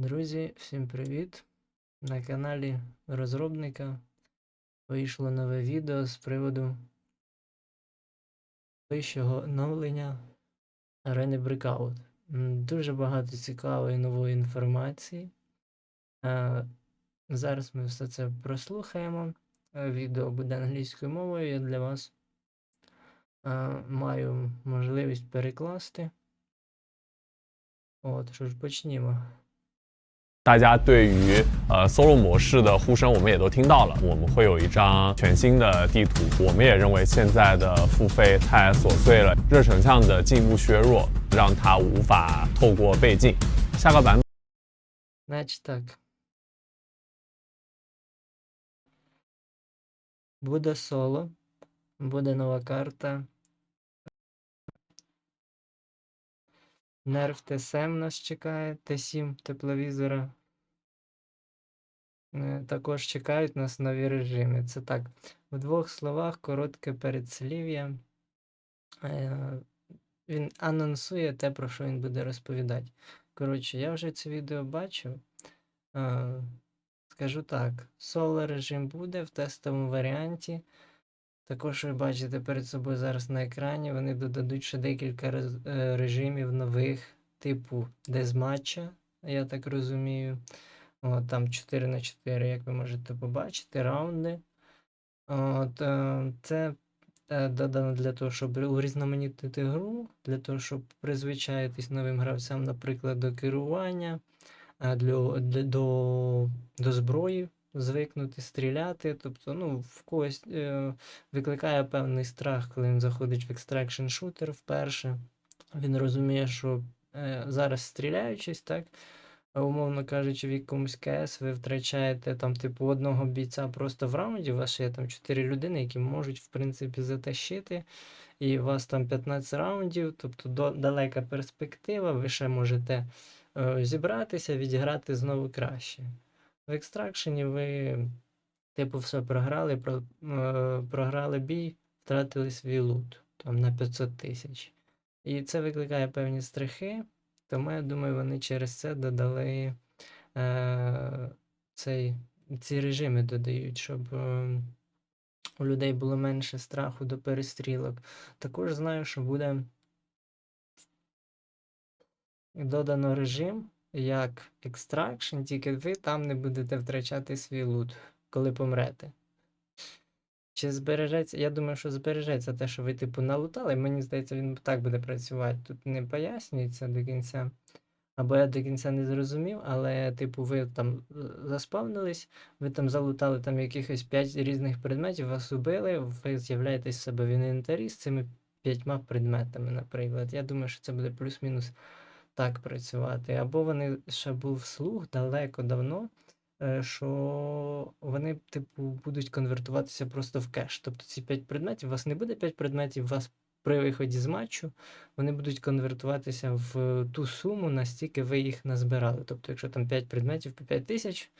Друзі, всім привіт! На каналі розробника вийшло нове відео з приводу вищого оновлення арени Breakout. Дуже багато цікавої нової інформації. Е, Зараз ми все це прослухаємо. Е, Відео буде англійською мовою. Я для вас е, маю можливість перекласти. От, що ж, почнімо. 大家对于呃 solo 模式的呼声，我们也都听到了。我们会有一张全新的地图，我们也认为现在的付费太琐碎了，热成像的进一步削弱，让它无法透过倍镜。下个版本。 Значить так. Буде соло, буде нова карта. Нерв ТСМ нас чекає, Т7 тепловізора. Е, Також чекають нас нові режими. Це так. В двох словах коротке передслів'я. Е, Він анонсує те, про що він буде розповідати. Коротше, я вже це відео бачив. Е, Скажу так, соло режим буде в тестовому варіанті. Також ви бачите перед собою зараз на екрані. Вони додадуть ще декілька режимів нових, типу дезматча, я так розумію. От, там 4 на 4, як ви можете побачити, раунди. От, е, це е, додано для того, щоб урізноманітнити гру, для того, щоб призвичаїтись новим гравцям, наприклад, до керування, е, для, для, до, до зброї, звикнути стріляти. Тобто, ну, в когось викликає певний страх, коли він заходить в екстракшн шутер вперше. Він розуміє, що зараз стріляючись, так, умовно кажучи, в якомусь КС ви втрачаєте там, типу, одного бійця просто в раунді, у вас є там 4 людини, які можуть, в принципі, затащити, і у вас там 15 раундів, тобто до, далека перспектива, ви ще можете е, зібратися, відіграти знову краще. В екстракшені ви, типу, все програли, про, е, програли бій, втратили свій лут там на 500 тисяч. І це викликає певні страхи, тому я думаю, вони через це додали е, цей, ці режими додають, щоб е, у людей було менше страху до перестрілок. Також знаю, що буде додано режим як екстракшн, тільки ви там не будете втрачати свій лут, коли помрете. Чи збережеться? Я думаю, що збережеться те, що ви, типу, налутали. Мені здається, він так буде працювати. Тут не пояснюється до кінця. Або я до кінця не зрозумів, але, типу, ви там е, заспавнились, ви там залутали там якихось 5 різних предметів, вас убили, ви з'являєтесь в себе в інвентарі з цими п'ятьма предметами, наприклад. Я думаю, що це буде плюс-мінус так працювати. Або вони ще був слух далеко давно, е, що вони, типу, будуть конвертуватися просто в кеш. Тобто ці 5 предметів, у вас не буде 5 предметів, у вас при виході з матчу вони будуть конвертуватися в ту суму, настільки ви їх назбирали. Тобто, якщо там 5 предметів по 5 тисяч,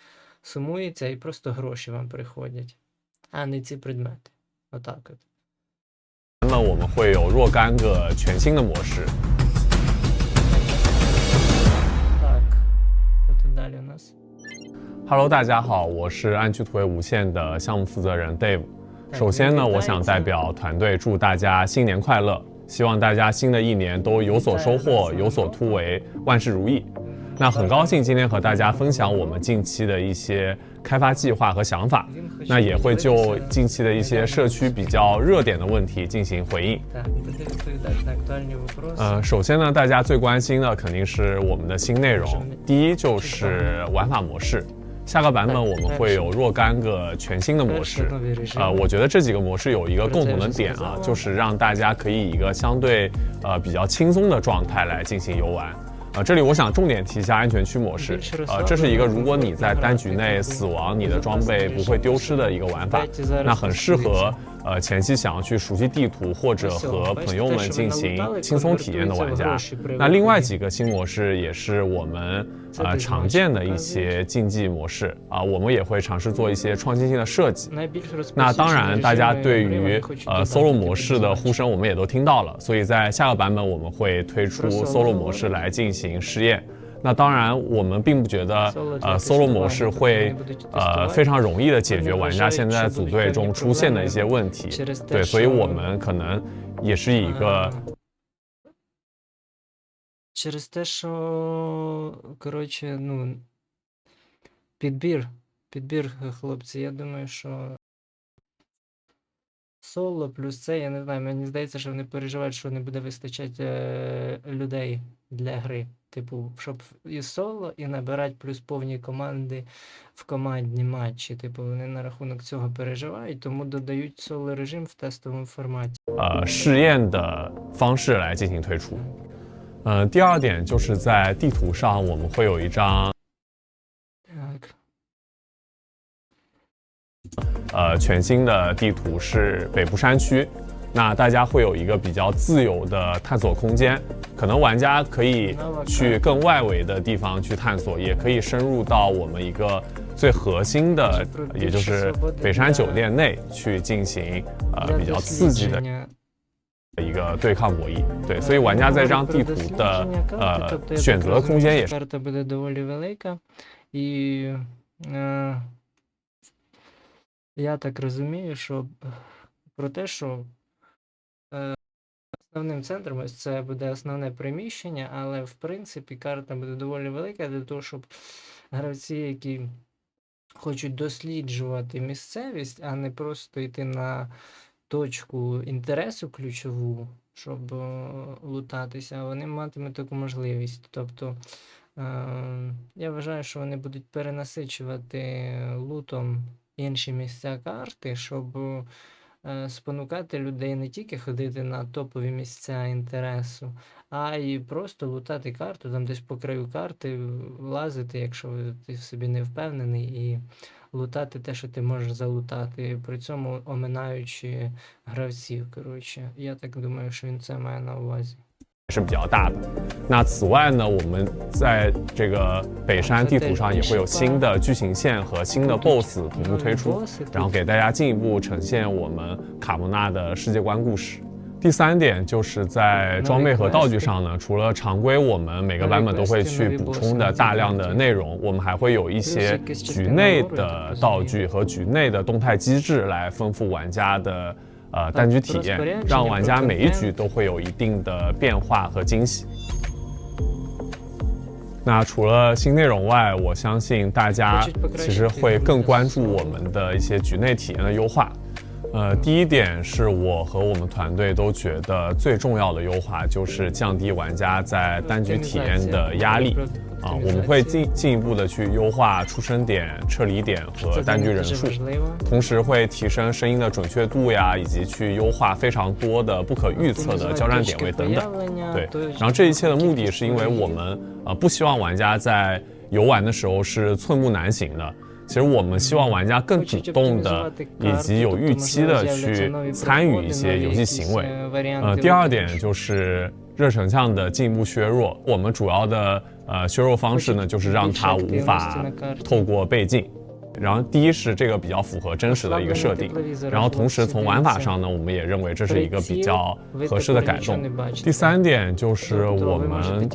сумується і просто гроші вам приходять, а не ці предмети. Отак от. 版本我们会有若干个全新的模式， hello 大家好，我是安居突围无限的项目负责人 Dave。首先呢，我想代表团队祝大家新年快乐，希望大家新的一年都有所收获，有所突围，万事如意。那很高兴今天和大家分享我们近期的一些开发计划和想法，那也会就近期的一些社区比较热点的问题进行回应。呃，首先呢，大家最关心的肯定是我们的新内容。第一就是玩法模式。下个版本我们会有若干个全新的模式。呃我觉得这几个模式有一个共同的点啊就是让大家可以以一个相对呃比较轻松的状态来进行游玩。呃这里我想重点提一下安全区模式呃这是一个如果你在单局内死亡你的装备不会丢失的一个玩法那很适合呃前期想要去熟悉地图或者和朋友们进行轻松体验的玩家那另外几个新模式也是我们 呃常见的一些竞技模式。啊我们也会尝试做一些创新性的设计那当然大家对于呃 solo 模式的呼声我们也都听到了所以在下个版本我们会推出 solo 模式来进行试验那当然，我们并不觉得 Solo 呃 для solo 模 тестування, 式 тобто 会 вони будуть 呃 тестувати. 非常容易的解决 Вони 玩家 вважають, 现在 що 组 будуть 队 певні 中出现的一些 проблеми 问题。 через те, 对，所以 що, 我们可能也是以一个 е, Через те, що, коротше, ну, підбір, підбір, е, хлопці, я думаю, що соло плюс це, я не знаю, мені здається, що вони переживають, що не буде вистачати е, людей для гри. Типу, щоб і соло, і набирати плюс повні команди в командні матчі. Типу, вони на рахунок цього переживають, тому додають соло режим в тестовому форматі. 呃试验的方式来进行推出。呃，第二点就是在地图上我们会有一张 Так. 呃全新的地图是北部山区， 那大家会有一个比较自由的探索空间，可能玩家可以去更外围的地方去探索，也可以深入到我们一个最核心的，也就是北山酒店内去进行呃 Для 比较刺激的 дослідження 一个对抗博弈。对，所以玩家在这张地图的 Дослідження карти, 呃 тобто я 选 так 择的空间 розумію, 也 що 是 карта буде доволі велика. І е, я так розумію, що е, про те, що е, Основним центром ось це буде основне приміщення, але в принципі карта буде доволі велика для того, щоб гравці, які хочуть досліджувати місцевість, а не просто йти на точку інтересу ключову, щоб е, лутатися, вони матимуть таку можливість. Тобто е, я вважаю, що вони будуть перенасичувати лутом інші місця карти, щоб е, спонукати людей не тільки ходити на топові місця інтересу, а й просто лутати карту, там десь по краю карти лазити, якщо ти в собі не впевнений, і лутати те, що ти можеш залутати, при цьому оминаючи гравців. Коротше, я так думаю, що він це має на увазі. 是比较大的。那此外呢，我们在这个北山地图上也会有新的剧情线和新的 BOSS 同步推出，然后给大家进一步呈现我们卡蒙纳的世界观故事。第三点就是在装备和道具上呢，除了常规我们每个版本都会去补充的大量的内容，我们还会有一些局内的道具和局内的动态机制来丰富玩家的呃单局体验，让玩家每一局都会有一定的变化和惊喜。那除了新内容外，我相信大家其实会更关注我们的一些局内体验的优化。呃，第一点是我和我们团队都觉得最重要的优化，就是降低玩家在单局体验的压力。啊，我们会进进一步的去优化出生点、撤离点和单局人数，同时会提升声音的准确度呀，以及去优化非常多的不可预测的交战点位等等。对，然后这一切的目的是因为我们呃不希望玩家在游玩的时候是寸步难行的，其实我们希望玩家更主动的以及有预期的去参与一些游戏行为。呃，第二点就是热成像的进一步削弱，我们主要的。呃削弱方式呢，就是让它无法透过倍镜。然后第一是这个比较符合真实的一个设定，然后同时从玩法上呢，我们也认为这是一个比较合适的改动。第三点就是我们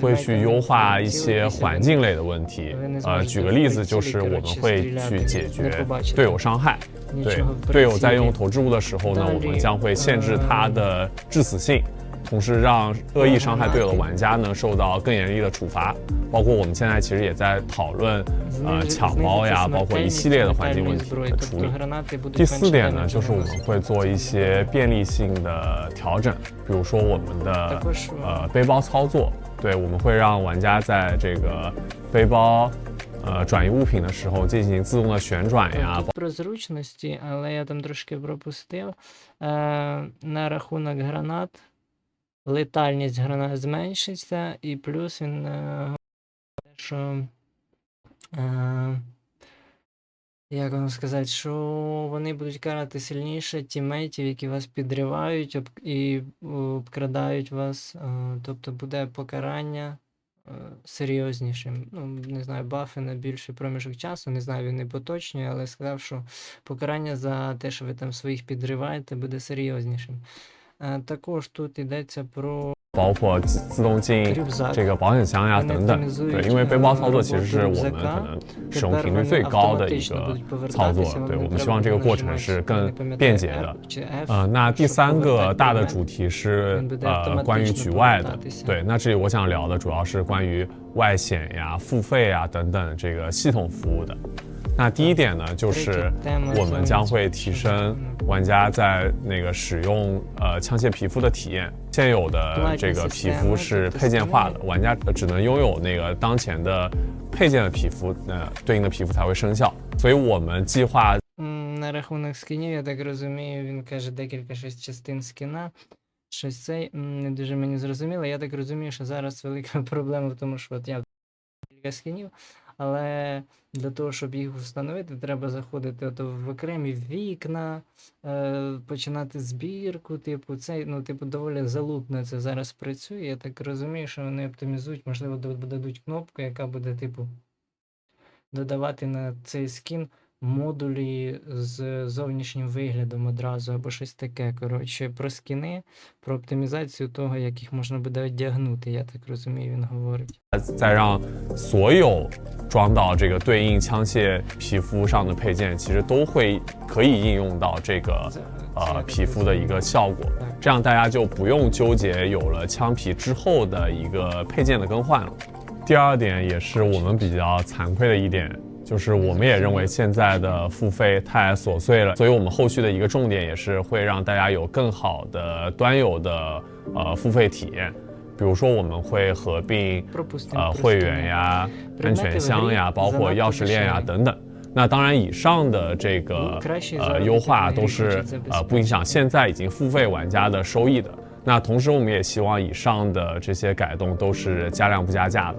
会去优化一些环境类的问题，呃，举个例子就是我们会去解决队友伤害。对，队友在用投掷物的时候呢，我们将会限制他的致死性。同时让恶意伤害队友的玩家呢受到更严厉的处罚，包括我们现在其实也在讨论呃抢包呀，包括一系列的环境问题的处理。第四点呢，就是我们会做一些便利性的调整，比如说我们的呃背包操作，对，我们会让玩家在这个背包呃转移物品的时候进行自动的旋转呀， Тут про зручності, але я там трошки пропустив. Е, на рахунок гранат, Летальність гранат зменшиться, і плюс він е, говорить, що. Е, як вам сказати, що вони будуть карати сильніше тімейтів, які вас підривають об, і обкрадають вас. Е, тобто буде покарання е, серйознішим. Ну, не знаю, бафи на більший проміжок часу, не знаю, він не поточнює, але сказав, що покарання за те, що ви там своїх підриваєте, буде серйознішим. Е, також тут йдеться про 包括自自动进 Рюкзак 这个保险箱呀 Вони 等等。 оптимізують, 对，因为背包操作 е, 其实是我们 роботу 可能 рюкзака. 使用 Тепер 频率 вони 最高的一 автоматично 个 будуть 操作 повертатися, 对 вам 我 не 们希 треба 望这个 буде 过程 нажимати, 是 я не 更 пам'ятаю, 便捷 F 的。 чи F, 呃，那第 щоб 三个 повертати 大的 предмет. 主题是 він буде 呃关于 автоматично 局外的 повертатися.。对，那这里我想聊的主要是关于外险呀、付费呀等等这个系统服务的。 那第一点呢，就是我们将会提升玩家在那个使用呃枪械皮肤的体验。现有的这个皮肤是配件化的，玩家只能拥有那个当前的配件的皮肤，呃，对应的皮肤才会生效。所以我们计划 М, На рахунок скінів, я так розумію, він каже декілька щось частин скіна. Щось цей м, не дуже мені зрозуміло. Я так розумію, що зараз велика проблема в тому, що от я кілька скінів, але для того, щоб їх встановити, треба заходити от в окремі вікна, е, починати збірку, типу, це ну, типу, доволі залупно це зараз працює. Я так розумію, що вони оптимізують, можливо, додадуть кнопку, яка буде, типу, додавати на цей скін модулі з зовнішнім виглядом одразу або щось таке. Коротше, про скіни, про оптимізацію того, як їх можна буде одягнути, я так розумію, він говорить. 再让所有装到这个对应枪械皮肤上的配件，其实都会可以应用到这个 Це- це я 呃 так 皮肤的一个 розумію. 效果。 Так. 这样大家就不用纠结有了枪皮之后的一个配件的更换了。第二点也是我们比较惭愧的一点， 就是我们也认为现在的付费太琐碎了所以我们后续的一个重点也是会让大家有更好的端游的呃付费体验比如说我们会合并呃会员呀安全箱呀包括钥匙链呀等等。那当然以上的这个呃优化都是呃不影响现在已经付费玩家的收益的。那同时我们也希望以上的这些改动都是加量不加价的。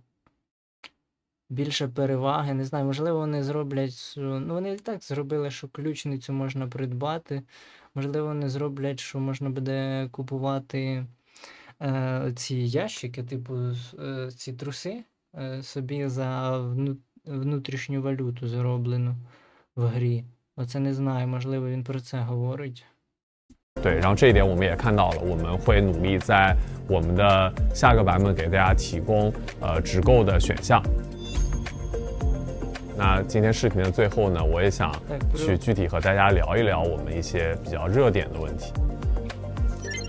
більше переваги. Не знаю, можливо, вони зроблять. що- Ну, вони і так зробили, що ключницю можна придбати. Можливо, вони зроблять, що можна буде купувати е, ці ящики, типу, с- е, ці труси е, собі за вну, внутрішню валюту зроблену в грі. Оце не знаю, можливо, він про це говорить. 对，然后这一点我们也看到了，我们会努力在我们的下个版本给大家提供呃直购的选项。 那今天视频的最后呢，我也想 Так, 去 про, 具体和大家聊一聊我们一些比较热点的问题。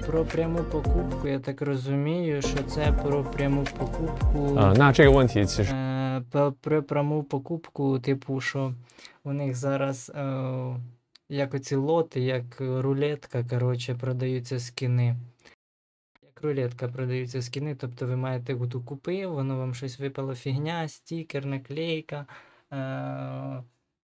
про пряму покупку, я так розумію, що це про пряму покупку. 呃，那这个问题其实 Е, про, про пряму покупку, типу, що у них зараз е, як оці лоти, як рулетка, коротше, продаються скіни. Як рулетка продаються скіни, тобто ви маєте ту купив, воно вам щось випало фігня, стікер, наклейка, е,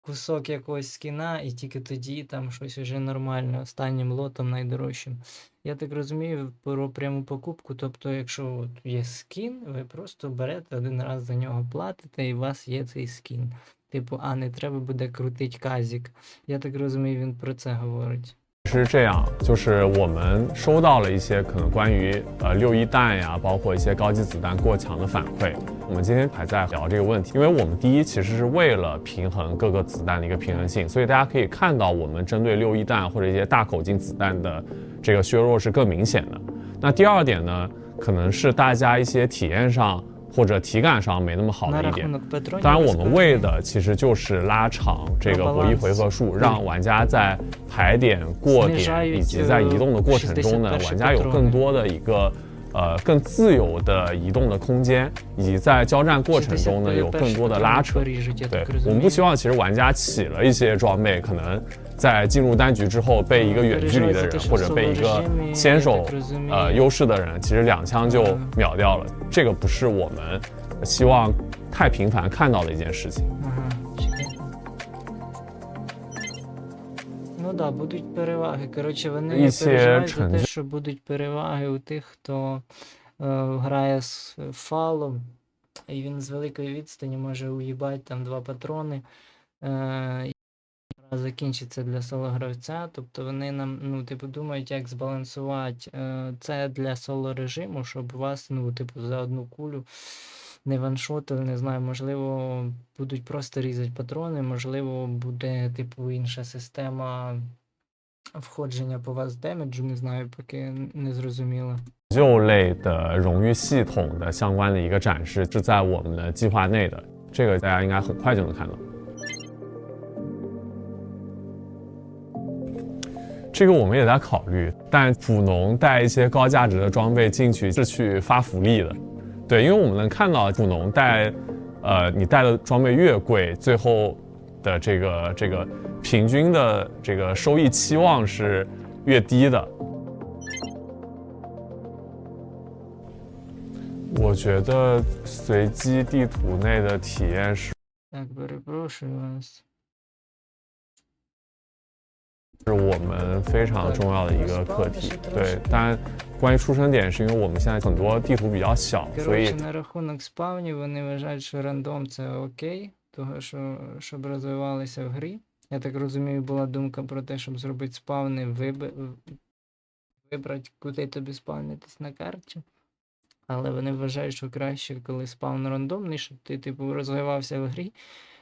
кусок якогось скіна, і тільки тоді там щось уже нормальне, останнім лотом найдорожчим. Я так розумію про пряму покупку. Тобто, якщо от є скін, ви просто берете один раз за нього платите, і у вас є цей скін. Типу, а не треба буде крутить казік. Я так розумію, він про це говорить. 是这样，就是我们收到了一些可能关于呃六一弹呀，包括一些高级子弹过强的反馈。我们今天还在聊这个问题，因为我们第一其实是为了平衡各个子弹的一个平衡性，所以大家可以看到我们针对六一弹或者一些大口径子弹的这个削弱是更明显的。那第二点呢，可能是大家一些体验上或者体感上没那么好的一点。当然我们为的其实就是拉长这个博弈回合数让玩家在排点过点以及在移动的过程中呢玩家有更多的一个呃更自由的移动的空间以及在交战过程中呢有更多的拉扯对我们不希望其实玩家起了一些装备可能在进入单局之后被一个远距离的人或者被一个先手呃优势的人，其实两枪就秒掉了。这个不是我们希望太频繁看到的一件事情。 Ага, чекай. Ну да, будуть переваги. Коротше, вони І ці переживають за те, ченджі- що будуть переваги у тих, хто е, грає з фалом. І він з великої відстані може уїбати там два патрони. Е, і гра закінчиться для соло-гравця. Тобто вони нам, ну, типу, думають, як збалансувати е, це для соло-режиму, щоб вас, ну, типу, за одну кулю не ваншотили, не знаю, можливо, будуть просто різати патрони, можливо, буде, типу, інша система входження по вас демеджу, не знаю, поки не зрозуміло. 救类的荣誉系统的相关的一个展示是在我们的计划内的，这个大家应该很快就能看到。 这个我们也在考虑但普农带一些高价值的装备进去是去发福利的。对因为我们能看到普农带呃你带的装备越贵最后的这个这个平均的这个收益期望是越低的。我觉得随机地图内的体验是是我们非常重要的一个课题。对，当然，关于出生点，是因为我们现在很多地图比较小，所以 Коротше, на рахунок спавнів вони вважають, що рандом це окей, того що щоб розвивалися в грі. Я так розумію, була думка про те, щоб зробити спавни, виби... вибрати, куди тобі спавнитись на карті. Але вони вважають, що краще, коли спавн рандомний, щоб ти, типу, розвивався в грі,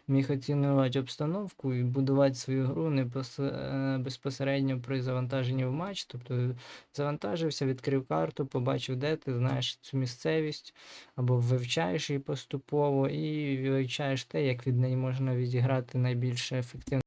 міг оцінювати обстановку і будувати свою гру не пос... е, безпосередньо при завантаженні в матч. Тобто завантажився, відкрив карту, побачив, де ти знаєш цю місцевість, або вивчаєш її поступово і вивчаєш те, як від неї можна відіграти найбільш ефективно.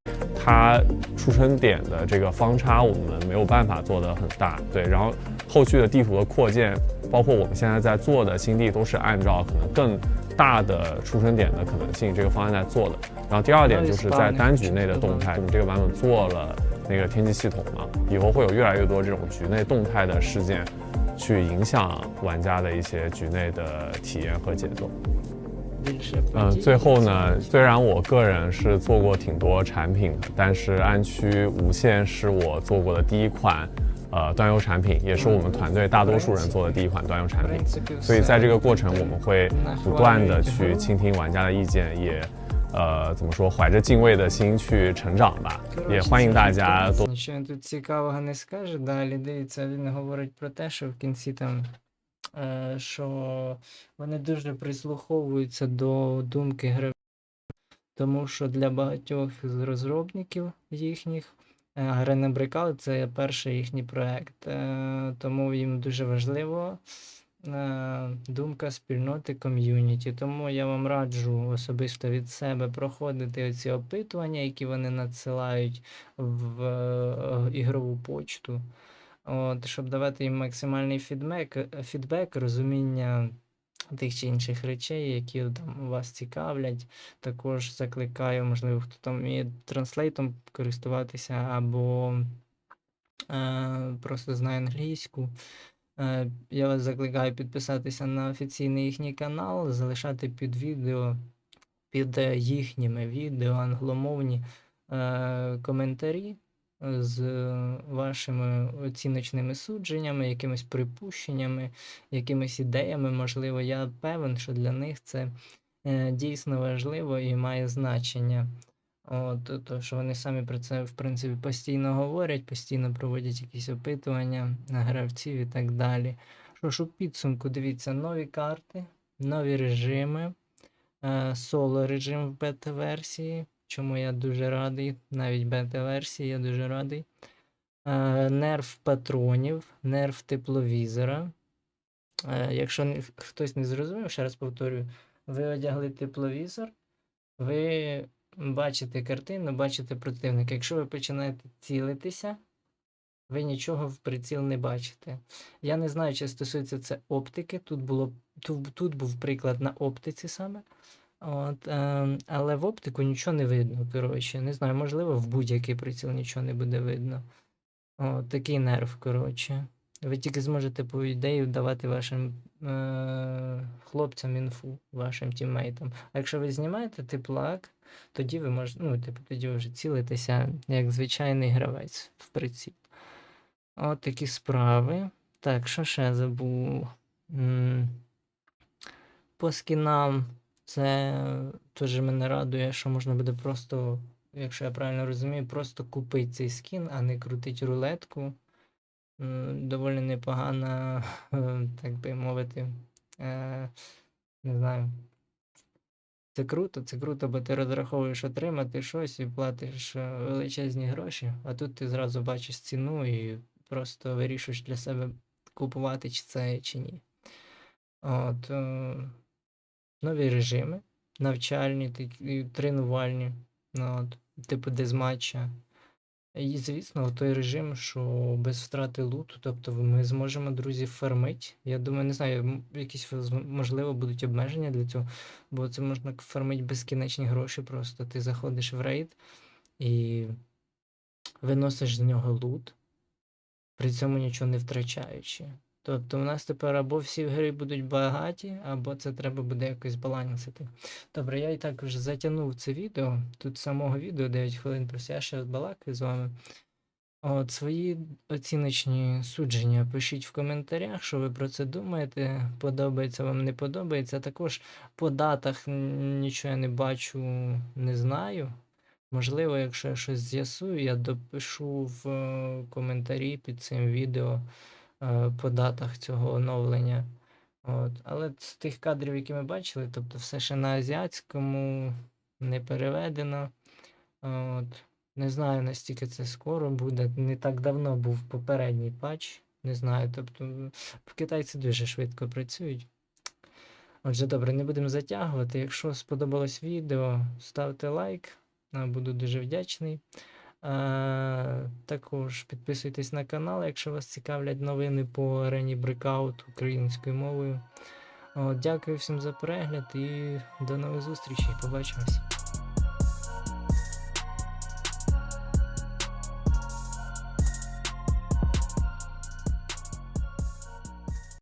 它出生点的这个方差我们没有办法做得很大。对，然后后续的地图的扩建，包括我们现在在做的新地，都是按照可能更 大的出生点的可能性这个方案在做的然后第二点就是在单局内的动态你这个版本做了那个天气系统嘛以后会有越来越多这种局内动态的事件去影响玩家的一些局内的体验和节奏。嗯最后呢虽然我个人是做过挺多产品的但是安区无线是我做过的第一款呃端游产品，也是我们团队大多数人做的第一款端游产品。 принципі, 所以 все. 在这个过程，我们会不断的去倾听玩家的意见，也呃怎么说，怀着敬畏的心去成长吧。也欢迎大家多 Нічого він тут цікавого не скаже. Далі дивіться, він говорить про те, що в кінці там, е, що вони дуже прислуховуються до думки гравців, тому що для багатьох з розробників їхніх Е, Arena Breakout це перший їхній проект, е, тому їм дуже важливо е, думка спільноти ком'юніті. Тому я вам раджу особисто від себе проходити оці опитування, які вони надсилають в ігрову почту, от, щоб давати їм максимальний фідбек, фідбек, розуміння тих чи інших речей, які там вас цікавлять. Також закликаю, можливо, хто там вміє транслейтом користуватися або е, просто знає англійську. Е, я вас закликаю підписатися на офіційний їхній канал, залишати під відео, під е, їхніми відео англомовні е, коментарі з е, вашими оціночними судженнями, якимись припущеннями, якимись ідеями. Можливо, я певен, що для них це е, дійсно важливо і має значення. От, то- що вони самі про це, в принципі, постійно говорять, постійно проводять якісь опитування на гравців і так далі. Що ж у підсумку, дивіться, нові карти, нові режими, е, соло режим в бета-версії, чому я дуже радий, навіть бета-версії я дуже радий. Е, нерв патронів, нерв тепловізора. Е, якщо хтось не зрозумів, ще раз повторюю, ви одягли тепловізор, ви бачите картину, бачите противника. Якщо ви починаєте цілитися, ви нічого в приціл не бачите. Я не знаю, чи стосується це оптики. Тут, було, тут, тут був приклад на оптиці саме. От, е, але в оптику нічого не видно. Коротше, не знаю, можливо, в будь-який приціл нічого не буде видно. От, такий нерв, коротше. Ви тільки зможете по ідеї давати вашим е- хлопцям інфу, вашим тіммейтам. А якщо ви знімаєте теплак, тоді ви можете, ну, типу, тоді ви вже цілитеся як звичайний гравець в приціл. От такі справи. Так, що ще забув? М, по скінам це теж мене радує, що можна буде просто, якщо я правильно розумію, просто купити цей скін, а не крутити рулетку. Доволі непогана, так би мовити. Е, не знаю. Це круто, це круто, бо ти розраховуєш отримати щось і платиш е, величезні гроші, а тут ти зразу бачиш ціну і просто вирішуєш для себе купувати чи це чи ні. От, е, нові режими, навчальні, такі, тренувальні, ну, от, типу дезматча. І, звісно, той режим, що без втрати луту, тобто ми зможемо, друзі, фармити. Я думаю, не знаю, якісь можливо будуть обмеження для цього, бо це можна фармити безкінечні гроші. Просто ти заходиш в рейд і виносиш з нього лут, при цьому нічого не втрачаючи. Тобто у нас тепер або всі гри будуть багаті, або це треба буде якось балансити. Добре, я і так вже затягнув це відео. Тут самого відео 9 хвилин, просто я ще балакаю з вами. От свої оціночні судження пишіть в коментарях, що ви про це думаєте. Подобається вам, не подобається. Також по датах нічого я не бачу, не знаю. Можливо, якщо я щось з'ясую, я допишу в е, коментарі під цим відео по датах цього оновлення. От. Але з тих кадрів, які ми бачили, тобто все ще на азіатському, не переведено. От. Не знаю, настільки це скоро буде. Не так давно був попередній патч. Не знаю. Тобто м, китайці дуже швидко працюють. Отже, добре, не будемо затягувати. Якщо сподобалось відео, ставте лайк. Буду дуже вдячний. Е, також підписуйтесь на канал, якщо вас цікавлять новини по арені Breakout українською мовою. Дякую всім за перегляд і до нових зустрічей. Побачимось.